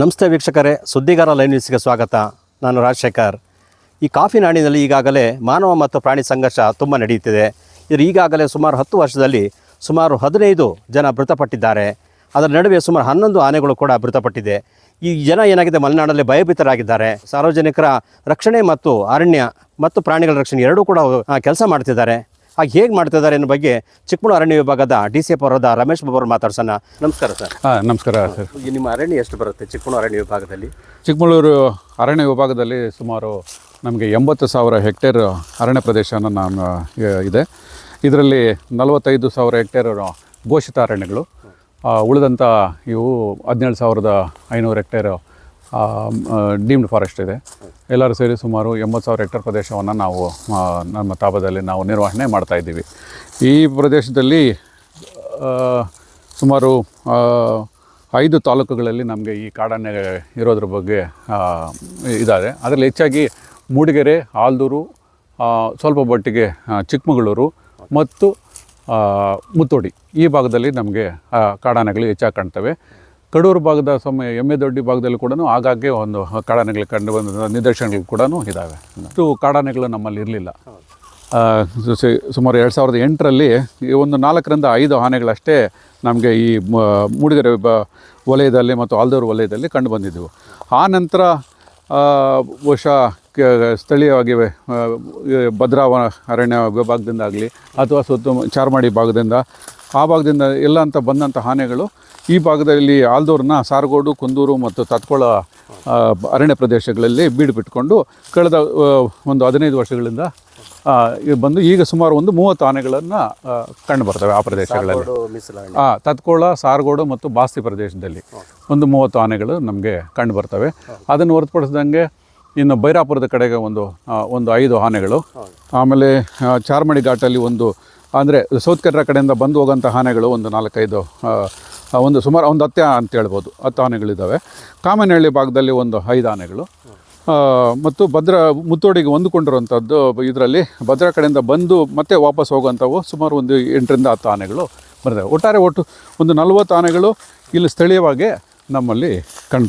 ನಮಸ್ತೆ ವೀಕ್ಷಕರೇ, ಸುದ್ದಿಗಾರ ಲೈವ್ ನ್ಯೂಸ್ಗೆ ಸ್ವಾಗತ. ನಾನು ರಾಜಶೇಖರ್. ಈ ಕಾಫಿ ನಾಡಿನಲ್ಲಿ ಈಗಾಗಲೇ ಮಾನವ ಮತ್ತು ಪ್ರಾಣಿ ಸಂಘರ್ಷ ತುಂಬ ನಡೆಯುತ್ತಿದೆ. ಇದು ಈಗಾಗಲೇ ಸುಮಾರು ಹತ್ತು ವರ್ಷದಲ್ಲಿ ಸುಮಾರು ಹದಿನೈದು ಜನ ಮೃತಪಟ್ಟಿದ್ದಾರೆ. ಅದರ ನಡುವೆ ಸುಮಾರು ಹನ್ನೊಂದು ಆನೆಗಳು ಕೂಡ ಮೃತಪಟ್ಟಿದೆ. ಈ ಜನ ಏನಾಗಿದೆ, ಮಲೆನಾಡಲ್ಲಿ ಭಯಭೀತರಾಗಿದ್ದಾರೆ. ಸಾರ್ವಜನಿಕರ ರಕ್ಷಣೆ ಮತ್ತು ಅರಣ್ಯ ಮತ್ತು ಪ್ರಾಣಿಗಳ ರಕ್ಷಣೆ ಎರಡೂ ಕೂಡ ಕೆಲಸ ಮಾಡ್ತಿದ್ದಾರೆ. ಹಾಗೆ ಹೇಗೆ ಮಾಡ್ತಿದ್ದಾರೆ ಅನ್ನೋ ಬಗ್ಗೆ ಚಿಕ್ಕಮಗಳೂರು ಅರಣ್ಯ ವಿಭಾಗದ ಡಿ ಸಿ ಎಫ್ ಅವರದ ರಮೇಶ್ ಬಾಬು ಅವರು ಮಾತಾಡ್ಸೋಣ. ನಮಸ್ಕಾರ ಸರ್. ಹಾಂ ನಮಸ್ಕಾರ ಸರ್. ಈ ನಿಮ್ಮ ಅರಣ್ಯ ಎಷ್ಟು ಬರುತ್ತೆ ಚಿಕ್ಕಮಗಳೂರು ಅರಣ್ಯ ವಿಭಾಗದಲ್ಲಿ? ಚಿಕ್ಕಮಗಳೂರು ಅರಣ್ಯ ವಿಭಾಗದಲ್ಲಿ ಸುಮಾರು ನಮಗೆ ಎಂಬತ್ತು ಸಾವಿರ ಹೆಕ್ಟೇರ್ ಅರಣ್ಯ ಪ್ರದೇಶನ ನಾನು ಇದೆ. ಇದರಲ್ಲಿ ನಲವತ್ತೈದು ಸಾವಿರ ಹೆಕ್ಟೇರ್ ಘೋಷಿತ ಅರಣ್ಯಗಳು. ಉಳಿದಂಥ ಇವು ಹದಿನೇಳು ಸಾವಿರದ ಐನೂರು ಹೆಕ್ಟೇರ್ ಡೀಮ್ಡ್ ಫಾರೆಸ್ಟ್ ಇದೆ. ಎಲ್ಲರೂ ಸೇರಿ ಸುಮಾರು ಎಂಬತ್ತು ಸಾವಿರ ಹೆಕ್ಟರ್ ಪ್ರದೇಶವನ್ನು ನಾವು ನಮ್ಮ ತಾಪದಲ್ಲಿ ನಾವು ನಿರ್ವಹಣೆ ಮಾಡ್ತಾ ಇದ್ದೀವಿ. ಈ ಪ್ರದೇಶದಲ್ಲಿ ಸುಮಾರು ಐದು ತಾಲೂಕುಗಳಲ್ಲಿ ನಮಗೆ ಈ ಕಾಡಾನೆ ಇರೋದ್ರ ಬಗ್ಗೆ ಇದ್ದಾರೆ ಅದರಲ್ಲಿ ಹೆಚ್ಚಾಗಿ ಮೂಡಿಗೆರೆ ಆಲ್ದೂರು ಸ್ವಲ್ಪ ಮಟ್ಟಿಗೆ ಚಿಕ್ಕಮಗಳೂರು ಮತ್ತು ಮುತ್ತೋಡಿ ಈ ಭಾಗದಲ್ಲಿ ನಮಗೆ ಕಾಡಾನೆಗಳು ಹೆಚ್ಚಾಗಿ ಕಾಣ್ತವೆ. ಕಡೂರು ಭಾಗದ ಸಮಯ ಎಮ್ಮೆ ದೊಡ್ಡಿ ಭಾಗದಲ್ಲಿ ಕೂಡ ಆಗಾಗ್ಗೆ ಒಂದು ಕಾಡಾನೆಗಳು ಕಂಡು ಬಂದ ನಿದರ್ಶನಗಳು ಕೂಡ ಇದ್ದಾವೆ ಇಷ್ಟು ಕಾಡಾನೆಗಳು ನಮ್ಮಲ್ಲಿ ಇರಲಿಲ್ಲ. ಸುಮಾರು ಎರಡು ಸಾವಿರದ ಎಂಟರಲ್ಲಿ ಈ ಒಂದು ನಾಲ್ಕರಿಂದ ಐದು ಆನೆಗಳಷ್ಟೇ ನಮಗೆ ಈ ಮೂಡಿಗೆರೆ ವಲಯದಲ್ಲಿ ಮತ್ತು ಆಲ್ದೂರು ವಲಯದಲ್ಲಿ ಕಂಡು ಬಂದಿದ್ದವು ಆ ನಂತರ ಬಹುಶಃ ಸ್ಥಳೀಯವಾಗಿ ಆ, ಈ ಭದ್ರಾ ವ- ಅರಣ್ಯ ವಿಭಾಗದಿಂದ ಆಗಲಿ ಅಥವಾ ಸುತ್ತ ಚಾರ್ಮಾಡಿ ಭಾಗದಿಂದ ಆ ಭಾಗದಿಂದ ಎಲ್ಲ ಅಂತ ಬಂದಂಥ ಆನೆಗಳು ಈ ಭಾಗದಲ್ಲಿ ಆಲ್ದೂರನ್ನ ಸಾರಗೋಡು ಕುಂದೂರು ಮತ್ತು ತತ್ಕೊಳ ಅರಣ್ಯ ಪ್ರದೇಶಗಳಲ್ಲಿ ಬೀಡು ಬಿಟ್ಕೊಂಡು ಕಳೆದ ಒಂದು ಹದಿನೈದು ವರ್ಷಗಳಿಂದ ಬಂದು ಈಗ ಸುಮಾರು ಒಂದು ಮೂವತ್ತು ಆನೆಗಳನ್ನು ಕಂಡು ಬರ್ತವೆ ಆ ಪ್ರದೇಶಗಳಲ್ಲಿ. ಹಾಂ ತತ್ಕೊಳ ತತ್ಕೋಳ ಸಾರಗೋಡು ಮತ್ತು ಬಾಸ್ತಿ ಪ್ರದೇಶದಲ್ಲಿ ಒಂದು ಮೂವತ್ತು ಆನೆಗಳು ನಮಗೆ ಕಂಡು ಬರ್ತವೆ. ಅದನ್ನು ಹೊರತುಪಡಿಸಿದಂಗೆ ಇನ್ನು ಬೈರಾಪುರದ ಕಡೆಗೆ ಒಂದು ಒಂದು ಐದು ಆನೆಗಳು. ಆಮೇಲೆ ಚಾರ್ಮಡಿ ಘಾಟಲ್ಲಿ ಒಂದು ಅಂದರೆ ಸೌತ್ ಕೆನರಾ ಕಡೆಯಿಂದ ಬಂದು ಹೋಗೋಂಥ ಆನೆಗಳು ಒಂದು ನಾಲ್ಕೈದು ಒಂದು ಸುಮಾರು ಒಂದು ಹತ್ತೆ ಅಂತ ಹೇಳ್ಬೋದು. ಹತ್ತು ಆನೆಗಳಿದ್ದಾವೆ ಕಾಮನಹಳ್ಳಿ ಭಾಗದಲ್ಲಿ ಒಂದು ಐದು ಆನೆಗಳು. ಮತ್ತು ಭದ್ರ, ಮುತ್ತೋಡಿಗೆ ಹೊಂದಿಕೊಂಡಿರುವಂಥದ್ದು ಇದರಲ್ಲಿ ಭದ್ರಾ ಕಡೆಯಿಂದ ಬಂದು ಮತ್ತೆ ವಾಪಸ್ ಹೋಗುವಂಥವು ಸುಮಾರು ಒಂದು ಎಂಟರಿಂದ ಹತ್ತು ಆನೆಗಳು ಬರ್ತವೆ. ಒಟ್ಟಾರೆ ಒಟ್ಟು ಒಂದು ನಲವತ್ತು ಆನೆಗಳು ಇಲ್ಲಿ ಸ್ಥಳೀಯವಾಗಿ ನಮ್ಮಲ್ಲಿ ಕಂಡು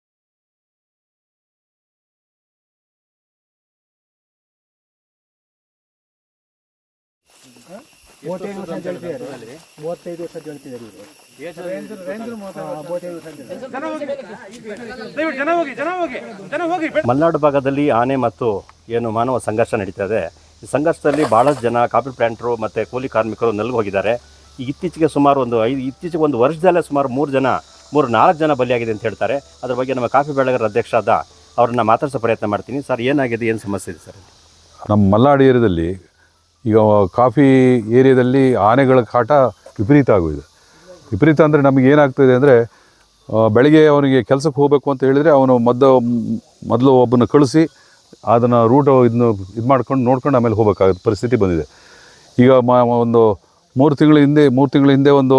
ಮೂವತ್ತೈದು ವರ್ಷ ಹೇಳ್ತಿದ್ದಾರೆ ಮೂವತ್ತೈದು ವರ್ಷ. ಇವರು ಮಲೆನಾಡು ಭಾಗದಲ್ಲಿ ಆನೆ ಮತ್ತು ಏನು ಮಾನವ ಸಂಘರ್ಷ ನಡೀತಾ ಇದೆ. ಈ ಸಂಘರ್ಷದಲ್ಲಿ ಭಾಳಷ್ಟು ಜನ ಕಾಫಿ ಪ್ಲಾಂಟ್ರು ಮತ್ತು ಕೂಲಿ ಕಾರ್ಮಿಕರು ನಲ್ಗೆ ಹೋಗಿದ್ದಾರೆ. ಈ ಇತ್ತೀಚೆಗೆ ಸುಮಾರು ಒಂದು ಐದು ಇತ್ತೀಚೆಗೆ ಒಂದು ವರ್ಷದಲ್ಲೇ ಸುಮಾರು ಮೂರು ಜನ ಮೂರು ನಾಲ್ಕು ಜನ ಬಲಿಯಾಗಿದೆ ಅಂತ ಹೇಳ್ತಾರೆ. ಅದ್ರ ಬಗ್ಗೆ ನಮ್ಮ ಕಾಫಿ ಬೆಳೆಗಾರರ ಅಧ್ಯಕ್ಷ ಆದ ಅವ್ರನ್ನ ಮಾತಾಡಿಸೋ ಪ್ರಯತ್ನ ಮಾಡ್ತೀನಿ. ಸರ್ ಏನಾಗಿದೆ? ಏನು ಸಮಸ್ಯೆ ಇದೆ ಸರ್? ನಮ್ಮ ಮಲ್ನಾಡು ಏರಿಯಾದಲ್ಲಿ ಈಗ ಕಾಫಿ ಏರಿಯಾದಲ್ಲಿ ಆನೆಗಳ ಕಾಟ ವಿಪರೀತ ಆಗೋಯಿದೆ ವಿಪರೀತ ಅಂದರೆ ನಮಗೆ ಏನಾಗ್ತದೆ ಅಂದರೆ ಬೆಳಗ್ಗೆ ಅವನಿಗೆ ಕೆಲಸಕ್ಕೆ ಹೋಗಬೇಕು ಅಂತ ಹೇಳಿದರೆ ಅವನು ಮದ್ದು, ಮೊದಲು ಒಬ್ಬನ ಕಳಿಸಿ ಅದನ್ನು ರೂಟ್ ಇದನ್ನು ಇದು ಮಾಡ್ಕೊಂಡು ನೋಡ್ಕೊಂಡು ಆಮೇಲೆ ಹೋಗಬೇಕಾದ ಪರಿಸ್ಥಿತಿ ಬಂದಿದೆ. ಈಗ ಮ, ಒಂದು ಮೂರು ತಿಂಗಳ ಹಿಂದೆ, ಮೂರು ತಿಂಗಳ ಹಿಂದೆ ಒಂದು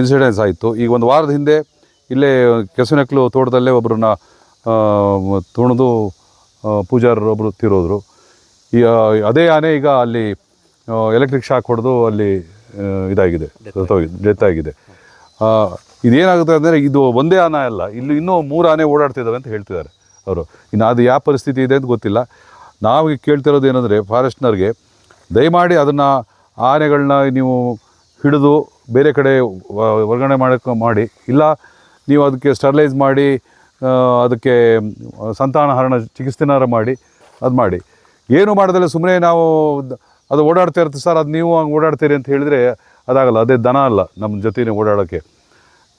ಇನ್ಸಿಡೆನ್ಸ್ ಆಯಿತು. ಈಗ ಒಂದು ವಾರದ ಹಿಂದೆ ಇಲ್ಲೇ ಕೆಸುನಕ್ಲು ತೋಟದಲ್ಲೇ ಒಬ್ಬರನ್ನ ತುಣಿದು ಪೂಜಾರರು ಒಬ್ಬರು ತೀರೋದ್ರು. ಅದೇ ಆನೆ ಈಗ ಅಲ್ಲಿ ಎಲೆಕ್ಟ್ರಿಕ್ ಶಾಕ್ ಹೊಡೆದು ಅಲ್ಲಿ ಇದಾಗಿದೆ. ಡೆತ್ ಆಗಿದೆ. ಇದೇನಾಗುತ್ತೆ ಅಂದರೆ ಇದು ಒಂದೇ ಆನೆ ಅಲ್ಲ ಇಲ್ಲಿ ಇನ್ನೂ ಮೂರು ಆನೆ ಓಡಾಡ್ತಿದ್ದಾವೆ ಅಂತ ಹೇಳ್ತಿದ್ದಾರೆ ಅವರು. ಇನ್ನು ಅದು ಯಾವ ಪರಿಸ್ಥಿತಿ ಇದೆ ಅಂತ ಗೊತ್ತಿಲ್ಲ. ನಾವು ಕೇಳ್ತಿರೋದು ಏನಂದರೆ ಫಾರೆಸ್ಟ್ನರ್ಗೆ ದಯಮಾಡಿ ಅದನ್ನು ಆನೆಗಳನ್ನ ನೀವು ಹಿಡಿದು ಬೇರೆ ಕಡೆ ವರ್ಗಾವಣೆ ಮಾಡೋಕ್ಕೆ ಮಾಡಿ. ಇಲ್ಲ ನೀವು ಅದಕ್ಕೆ ಸ್ಟರ್ಲೈಸ್ ಮಾಡಿ ಅದಕ್ಕೆ ಸಂತಾನಹರಣ ಚಿಕಿತ್ಸೆನಾರ ಮಾಡಿ ಅದು ಮಾಡಿ ಏನು ಮಾಡಿದ್ರೆ ಸುಮ್ಮನೆ ನಾವು ಅದು ಓಡಾಡ್ತಾ ಇರ್ತೀವಿ ಸರ್, ಅದು ನೀವು ಹಂಗೆ ಓಡಾಡ್ತೀರಿ ಅಂತ ಹೇಳಿದರೆ ಅದಾಗಲ್ಲ, ಅದೇ ದನ ಅಲ್ಲ, ನಮ್ಮ ಜೊತೆನೇ ಓಡಾಡೋಕ್ಕೆ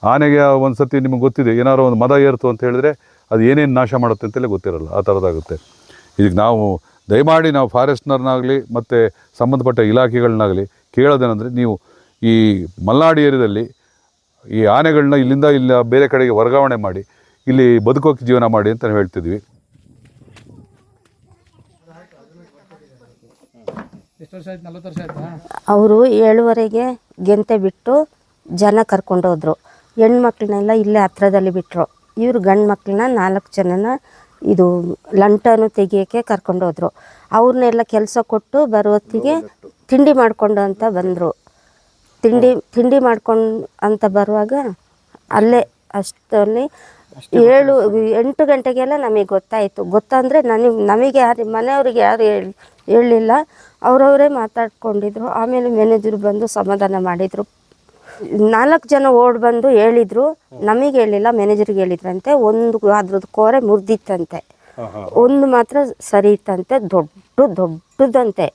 ಆನೆಗೆ ಒಂದು ಸತಿ ನಿಮಗೆ ಗೊತ್ತಿದೆ, ಏನಾದ್ರು ಒಂದು ಮದ ಏರ್ತು ಅಂತ ಹೇಳಿದ್ರೆ ಅದು ಏನೇನು ನಾಶ ಮಾಡುತ್ತೆ ಅಂತಲೇ ಗೊತ್ತಿರಲ್ಲ, ಆ ಥರದಾಗುತ್ತೆ ಇದಕ್ಕೆ ನಾವು ದಯಮಾಡಿ ನಾವು ಫಾರೆಸ್ಟ್ನರ್ನಾಗಲಿ ಮತ್ತು ಸಂಬಂಧಪಟ್ಟ ಇಲಾಖೆಗಳನ್ನಾಗಲಿ ಕೇಳೋದೇನೆಂದರೆ ನೀವು ಈ ಮಲ್ನಾಡು ಏರಿಯಾದಲ್ಲಿ ಈ ಆನೆಗಳನ್ನ ಇಲ್ಲಿಂದ ಇಲ್ಲ ಬೇರೆ ಕಡೆಗೆ ವರ್ಗಾವಣೆ ಮಾಡಿ, ಇಲ್ಲಿ ಬದುಕೋಕೆ ಜೀವನ ಮಾಡಿ ಅಂತ ನಾವು ಹೇಳ್ತಿದ್ವಿ ಎಷ್ಟು ವರ್ಷ ಆಯ್ತು ನಲ್ವತ್ತು ವರ್ಷ ಆಯ್ತಾ ಅವರು ಏಳುವರೆಗೆ ಗೆಂತೆ ಬಿಟ್ಟು ಜನ ಕರ್ಕೊಂಡು ಹೋದ್ರು. ಹೆಣ್ಮಕ್ಳನ್ನೆಲ್ಲ ಇಲ್ಲೇ ಹತ್ರದಲ್ಲಿ ಬಿಟ್ಟರು ಇವರು ಗಂಡು ಮಕ್ಕಳನ್ನ ನಾಲ್ಕು ಜನನ ಇದು ಲಂಟನು ತೆಗಿಯೋಕ್ಕೆ ಕರ್ಕೊಂಡು ಹೋದ್ರು. ಅವ್ರನ್ನೆಲ್ಲ ಕೆಲಸ ಕೊಟ್ಟು ಬರುವತ್ತಿಗೆ ತಿಂಡಿ ಮಾಡಿಕೊಂಡು ಅಂತ ಬಂದರು. ತಿಂಡಿ ತಿಂಡಿ ಮಾಡ್ಕೊಂಡು ಅಂತ ಬರುವಾಗ ಅಲ್ಲೇ ಅಷ್ಟರಲ್ಲಿ ಏಳು ಎಂಟು ಗಂಟೆಗೆಲ್ಲ ನಮಗೆ ಗೊತ್ತಾಯಿತು. ಗೊತ್ತಂದರೆ ನನಗೆ ನಮಗೆ ಯಾರು ಮನೆಯವ್ರಿಗೆ ಯಾರು ಹೇಳಿ ಹೇಳಲಿಲ್ಲ. ಅವರವರೇ ಮಾತಾಡ್ಕೊಂಡಿದ್ರು. ಆಮೇಲೆ ಮ್ಯಾನೇಜರ್ ಬಂದು ಸಮಾಧಾನ ಮಾಡಿದರು. ನಾಲ್ಕು ಜನ ಓಡ್ ಬಂದು ಹೇಳಿದರು. ನಮಗೆ ಹೇಳಿಲ್ಲ ಮ್ಯಾನೇಜರ್ಗೆ ಹೇಳಿದ್ರಂತೆ. ಒಂದು ಅದ್ರದ್ದು ಕೋರೆ ಮುರಿದಿತ್ತಂತೆ. ಒಂದು ಮಾತ್ರ ಸರಿ ಇತ್ತಂತೆ. ದೊಡ್ಡ ದೊಡ್ಡದಂತೆ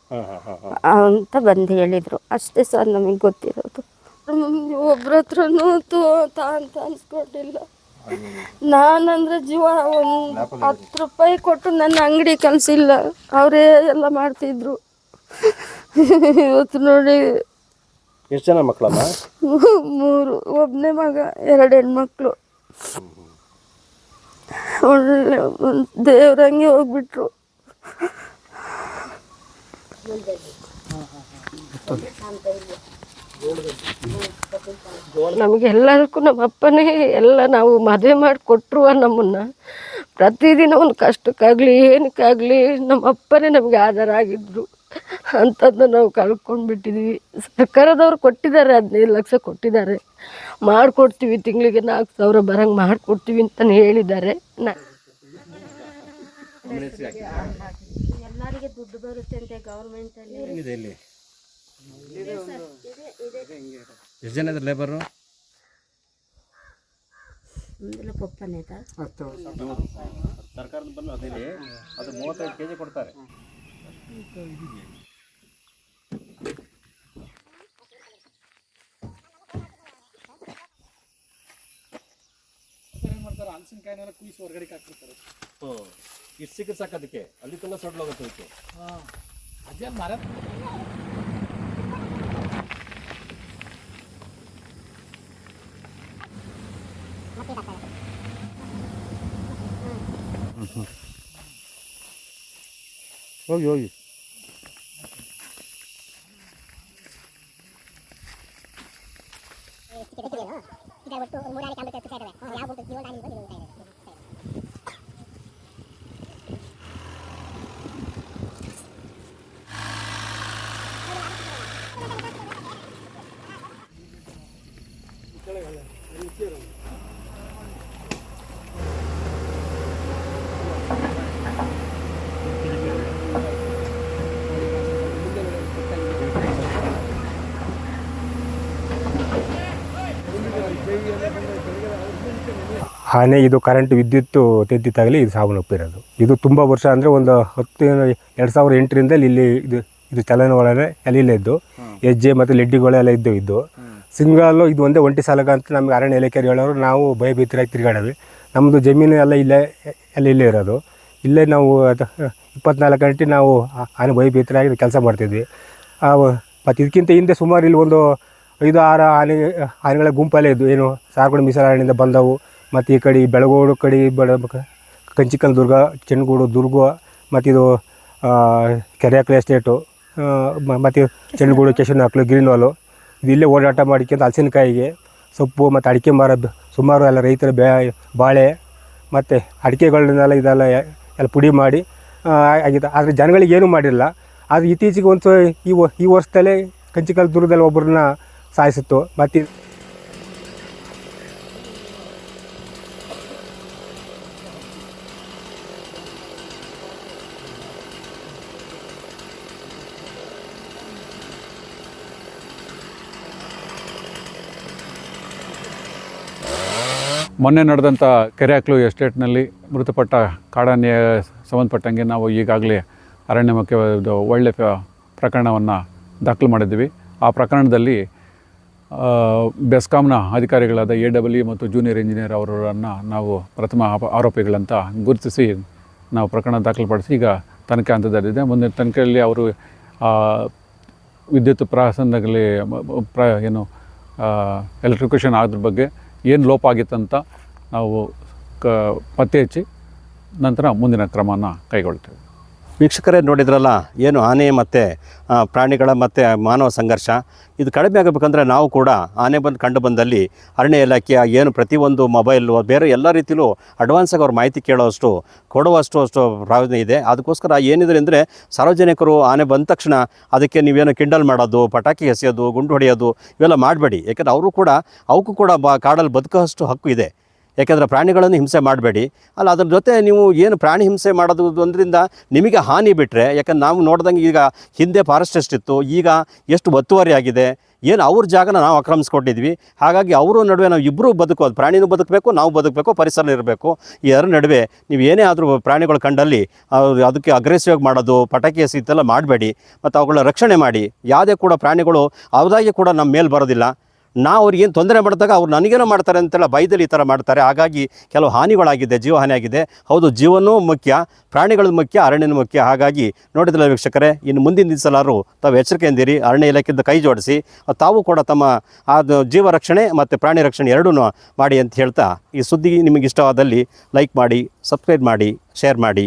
ಅಂತ ಬಂದು ಹೇಳಿದರು. ಅಷ್ಟೇ ಸರ್ ನಮಗೆ ಗೊತ್ತಿರೋದು. ಒಬ್ರ ಹತ್ರನೂ ತಾ ಅಂತ ಅನ್ಸ್ಕೊಂಡಿಲ್ಲ ನಾನಂದ್ರೆ ಜೀವ ಒಂದು ಹತ್ತು ರೂಪಾಯಿ ಕೊಟ್ಟು ನನ್ನ ಅಂಗಡಿ ಕಲಿಸಿಲ್ಲ ಅವರೇ ಎಲ್ಲ ಮಾಡ್ತಿದ್ರು. ಇವತ್ತು ನೋಡಿ ಎಷ್ಟು ಜನ ಮಕ್ಕಳಮ್ಮ ಮೂರು ಒಬ್ಬನೇ ಮಗ ಎರಡು ಹೆಣ್ಮಕ್ಳು. ಒಳ್ಳೆ ದೇವ್ರಂಗೆ ಹೋಗ್ಬಿಟ್ರು. ನಮಗೆಲ್ಲರಿಗೂ ನಮ್ಮ ಅಪ್ಪನೇ ಎಲ್ಲ ನಾವು ಮದುವೆ ಮಾಡಿ ಕೊಟ್ಟರು ನಮ್ಮನ್ನ ಪ್ರತಿದಿನ ಒಂದು ಕಷ್ಟಕ್ಕಾಗಲಿ ಏನಕ್ಕಾಗಲಿ ನಮ್ಮ ಅಪ್ಪನೇ ನಮಗೆ ಆಧಾರ ಆಗಿದ್ರು ಅಂಥದ್ದು ನಾವು ಕಳ್ಕೊಂಡು ಬಿಟ್ಟಿದ್ವಿ ಸರ್ಕಾರದವ್ರು ಕೊಟ್ಟಿದ್ದಾರೆ ಹದಿನೈದು ಲಕ್ಷ ಕೊಟ್ಟಿದ್ದಾರೆ. ಮಾಡಿಕೊಡ್ತೀವಿ ತಿಂಗಳಿಗೆ ನಾಲ್ಕು ಸಾವಿರ ಬರಂಗೆ ಮಾಡಿಕೊಡ್ತೀವಿ ಅಂತಲೇ ಹೇಳಿದ್ದಾರೆ. ನಾ ಎಲ್ಲರಿಗೆ ದುಡ್ಡು ಬರುತ್ತೆ ಅಂತೆ ಗೌರ್ಮೆಂಟಲ್ಲಿ. ಎಷ್ಟು ಜನ ಇದ್ರ ಲೇಬರು ಮುಂದೆಲ್ಲ ಪಪ್ಪನೇದ ಸರ್ಕಾರದ ಬಂದು ಅದಿಲ್ಲಿ ಅದು ಮೂವತ್ತೈದು ಕೆ ಜಿ ಕೊಡ್ತಾರೆ. ಏನು ಮಾಡ್ತಾರೆ ಹಲಸಿನಕಾಯಿನೆಲ್ಲ ಕುಯ್ಸಿ ಹೊರಗಡೆ ಹಾಕ್ಬಿಡ್ತಾರೆ. ಹ್ಞೂ ಇಷ್ಟು ಸಿಕ್ಕರೆ ಸಾಕು ಅದಕ್ಕೆ. ಅಲ್ಲಿ ತುಂಬ ಸೊಡ್ಲೋಗುತ್ತೆ ಅದಕ್ಕೆ. ಹಾಂ. ಅದೇನು ಮರ? ಹೋಗಿ ಹೋಗಿ ಆನೆ ಇದು ಕರೆಂಟ್ ವಿದ್ಯುತ್ ತೆದ್ದಿತ್ತಾಗಲಿ ಇದು ಸಾವನ್ನಪ್ಪಿರೋದು ಇದು ತುಂಬ ವರ್ಷ ಅಂದರೆ ಒಂದು ಹತ್ತು ಎರಡು ಸಾವಿರದ ಎಂಟರಿಂದ ಇಲ್ಲಿ ಇದು ಇದು ಚಲನ ಒಳಗೆ ಎಲ್ಲ ಇಲ್ಲೇ ಇದ್ದು ಹೆಜ್ಜೆ ಮತ್ತು ಲೆಡ್ಡಿಗಳೆಲ್ಲ ಇದ್ದು ಇದ್ದು. ಸಿಂಗಲ್ಲು ಇದು ಒಂದೇ ಒಂಟಿ ಸಾಲಗ ಅಂತ ನಮಗೆ ಅರಣ್ಯ ಇಲಾಖೆಯವ್ರು ಹೇಳೋರು ನಾವು ಭಯಭೀತರಾಗಿ ತಿರುಗಾಡೋದು. ನಮ್ಮದು ಜಮೀನು ಎಲ್ಲ ಇಲ್ಲೇ ಎಲ್ಲ ಇಲ್ಲೇ ಇರೋದು. ಇಲ್ಲೇ ನಾವು ಇಪ್ಪತ್ನಾಲ್ಕು ಗಂಟೆ ನಾವು ಆನೆ ಭಯಭೀತರಾಗಿ ಕೆಲಸ ಮಾಡ್ತಿದ್ವಿ. ಮತ್ತು ಇದಕ್ಕಿಂತ ಹಿಂದೆ ಸುಮಾರು ಇಲ್ಲಿ ಒಂದು ಐದು ಆರು ಆನೆ ಆನೆಗಳ ಗುಂಪಲ್ಲೇ ಇದ್ದು ಏನು ಸಾರ್ಕೊಂಡು ಅರಣ್ಯದಿಂದ ಬಂದವು. ಮತ್ತು ಈ ಕಡೆ ಬೆಳಗೋಡು ಕಡೆ ಬಡ ಕಂಚಿಕಲ್ ದುರ್ಗ, ಚೆನ್ನಗೂಡು ದುರ್ಗ ಮತ್ತಿದು ಕ್ಲೇ ಎಸ್ಟೇಟು ಮತ್ತು ಚೆನ್ನಗೂಡು ಕೆಶನಹಕ್ಲು ಗ್ರೀನ್ ವಾಲು ಇದು ಇಲ್ಲೇ ಓಡಾಟ ಮಾಡಿಕೊಂಡು ಹಲಸಿನಕಾಯಿಗೆ ಸೊಪ್ಪು ಮತ್ತು ಅಡಿಕೆ ಮರ ಸುಮಾರು ಎಲ್ಲ ರೈತರ ಬೇ ಬಾಳೆ, ಮತ್ತು ಅಡಿಕೆಗಳನ್ನೆಲ್ಲ ಇದೆಲ್ಲ ಎಲ್ಲ ಪುಡಿ ಮಾಡಿ ಆಗಿದೆ ಆದರೆ ಜನಗಳಿಗೆ ಏನೂ ಮಾಡಿಲ್ಲ. ಆದರೆ ಇತ್ತೀಚೆಗೆ ಒಂದು ಈ ಈ ವರ್ಷದಲ್ಲೇ ಕಂಚಿಕಲ್ ದುರ್ಗದಲ್ಲಿ ಒಬ್ಬರನ್ನ ಸಾಯಿಸಿತ್ತು. ಮತ್ತು ಮೊನ್ನೆ ನಡೆದಂಥ ಕೆರೆಹಕ್ಲು ಎಸ್ಟೇಟ್ನಲ್ಲಿ ಮೃತಪಟ್ಟ ಕಾಡಾನೆಯ ಸಂಬಂಧಪಟ್ಟಂಗೆ ನಾವು ಈಗಾಗಲೇ ಅರಣ್ಯ ಮುಖ್ಯ ಒಳ್ಳೆ ಪ್ರಕರಣವನ್ನು ದಾಖಲು ಮಾಡಿದ್ದೀವಿ. ಆ ಪ್ರಕರಣದಲ್ಲಿ ಬೆಸ್ಕಾಂನ ಅಧಿಕಾರಿಗಳಾದ ಎ ಡಬ್ಲ್ಯೂ ಮತ್ತು ಜೂನಿಯರ್ ಇಂಜಿನಿಯರ್ ಅವರನ್ನು ನಾವು ಪ್ರಥಮ ಆರೋಪಿಗಳಂತ ಗುರುತಿಸಿ ನಾವು ಪ್ರಕರಣ ದಾಖಲುಪಡಿಸಿ ಈಗ ತನಿಖೆ ಹಂತದಲ್ಲಿದೆ. ಮುಂದಿನ ತನಿಖೆಯಲ್ಲಿ ಅವರು ವಿದ್ಯುತ್ ಮ- ಪ್ರ, ಏನು ಎಲೆಕ್ಟ್ರಿಕೇಷನ್ ಆದ್ರ ಬಗ್ಗೆ ಏನು ಲೋಪ ಆಗಿತ್ತಂತ ನಾವು ಕ ಪತ್ತೆ ಹಚ್ಚಿ ನಂತರ ಮುಂದಿನ ಕ್ರಮನ ಕೈಗೊಳ್ತೇವೆ. ವೀಕ್ಷಕರೇ ನೋಡಿದ್ರಲ್ಲ, ಏನು ಆನೆ ಮತ್ತು ಪ್ರಾಣಿಗಳ ಮತ್ತು ಮಾನವ ಸಂಘರ್ಷ. ಇದು ಕಡಿಮೆ ಆಗಬೇಕಂದ್ರೆ ನಾವು ಕೂಡ ಆನೆ ಬಂದು ಕಂಡು ಬಂದಲ್ಲಿ ಅರಣ್ಯ ಇಲಾಖೆಯ ಏನು ಪ್ರತಿಯೊಂದು ಮೊಬೈಲು ಬೇರೆ ಎಲ್ಲ ರೀತಿಲೂ ಅಡ್ವಾನ್ಸಾಗಿ ಅವ್ರ ಮಾಹಿತಿ ಕೇಳೋವಷ್ಟು, ಕೊಡುವಷ್ಟು ಅಷ್ಟು ಪ್ರಾಯೋಜನ ಇದೆ. ಅದಕ್ಕೋಸ್ಕರ ಏನಿದ್ರೆ ಅಂದರೆ ಸಾರ್ವಜನಿಕರು ಆನೆ ಬಂದ ತಕ್ಷಣ ಅದಕ್ಕೆ ನೀವೇನು ಕಿಂಡಲ್ ಮಾಡೋದು, ಪಟಾಕಿ ಎಸೆಯೋದು, ಗುಂಡು ಹೊಡೆಯೋದು ಇವೆಲ್ಲ ಮಾಡಬೇಡಿ. ಯಾಕಂದರೆ ಅವರು ಕೂಡ ಅವಕ್ಕೂ ಕೂಡ ಬಾ, ಕಾಡಲ್ಲಿ ಬದುಕೋಷ್ಟು ಹಕ್ಕು ಇದೆ. ಯಾಕೆಂದರೆ ಪ್ರಾಣಿಗಳನ್ನು ಹಿಂಸೆ ಮಾಡಬೇಡಿ. ಅಲ್ಲ, ಅದ್ರ ಜೊತೆ ನೀವು ಏನು ಪ್ರಾಣಿ ಹಿಂಸೆ ಮಾಡೋದು ಒಂದರಿಂದ ನಿಮಗೆ ಹಾನಿ ಬಿಟ್ಟರೆ ಯಾಕಂದ್ರೆ ನಾವು ನೋಡ್ದಂಗೆ ಈಗ ಹಿಂದೆ ಫಾರೆಸ್ಟ್ ಎಷ್ಟಿತ್ತು ಈಗ ಎಷ್ಟು ಒತ್ತುವರಿ ಆಗಿದೆ, ಏನು ಅವ್ರ ಜಾಗನ ನಾವು ಆಕ್ರಮಿಸ್ಕೊಂಡಿದ್ವಿ. ಹಾಗಾಗಿ ಅವರ ನಡುವೆ ನಾವು ಇಬ್ಬರೂ ಬದುಕೋದು ಪ್ರಾಣಿನೂ ಬದುಕಬೇಕು, ನಾವು ಬದುಕಬೇಕು, ಪರಿಸರ ಇರಬೇಕು. ಈ ಎರಡು ನಡುವೆ ನೀವು ಏನೇ ಆದರೂ ಪ್ರಾಣಿಗಳು ಕಂಡಲ್ಲಿ ಅದಕ್ಕೆ ಅಗ್ರೆಸಿವ್ ಆಗಿ ಮಾಡೋದು, ಪಟಾಕಿ ಎಸೆಯುತ್ತೆಲ್ಲ ಮಾಡಬೇಡಿ. ಮತ್ತು ಅವುಗಳ ರಕ್ಷಣೆ ಮಾಡಿ. ಯಾವುದೇ ಕೂಡ ಪ್ರಾಣಿಗಳು, ಅವ್ದಾಗಿ ಕೂಡ ನಮ್ಮ ಮೇಲೆ ಬರೋದಿಲ್ಲ. ನಾವು ಅವ್ರಿಗೇನು ತೊಂದರೆ ಮಾಡಿದಾಗ ಅವ್ರು ನನಗೇನೋ ಮಾಡ್ತಾರೆ ಅಂತೆಲ್ಲ ಭಯದಲ್ಲಿ ಈ ಥರ ಮಾಡ್ತಾರೆ. ಹಾಗಾಗಿ ಕೆಲವು ಹಾನಿಗಳಾಗಿದೆ, ಜೀವ ಹಾನಿಯಾಗಿದೆ. ಹೌದು, ಜೀವನೂ ಮುಖ್ಯ, ಪ್ರಾಣಿಗಳು ಮುಖ್ಯ, ಅರಣ್ಯನೂ ಮುಖ್ಯ. ಹಾಗಾಗಿ ನೋಡಿದ್ರಲ್ಲ ವೀಕ್ಷಕರೇ, ಇನ್ನು ಮುಂದಿನ ದಿವಸಲಾರು ತಾವು ಎಚ್ಚರಿಕೆಯಿಂದಿರಿ, ಅರಣ್ಯ ಇಲಾಖೆಯಿಂದ ಕೈ ಜೋಡಿಸಿ, ತಾವು ಕೂಡ ತಮ್ಮ ಆ ಜೀವ ರಕ್ಷಣೆ ಮತ್ತು ಪ್ರಾಣಿ ರಕ್ಷಣೆ ಎರಡೂ ಮಾಡಿ ಅಂತ ಹೇಳ್ತಾ ಈ ಸುದ್ದಿ ನಿಮಗೆ ಇಷ್ಟವಾದಲ್ಲಿ ಲೈಕ್ ಮಾಡಿ, ಸಬ್ಸ್ಕ್ರೈಬ್ ಮಾಡಿ, ಶೇರ್ ಮಾಡಿ.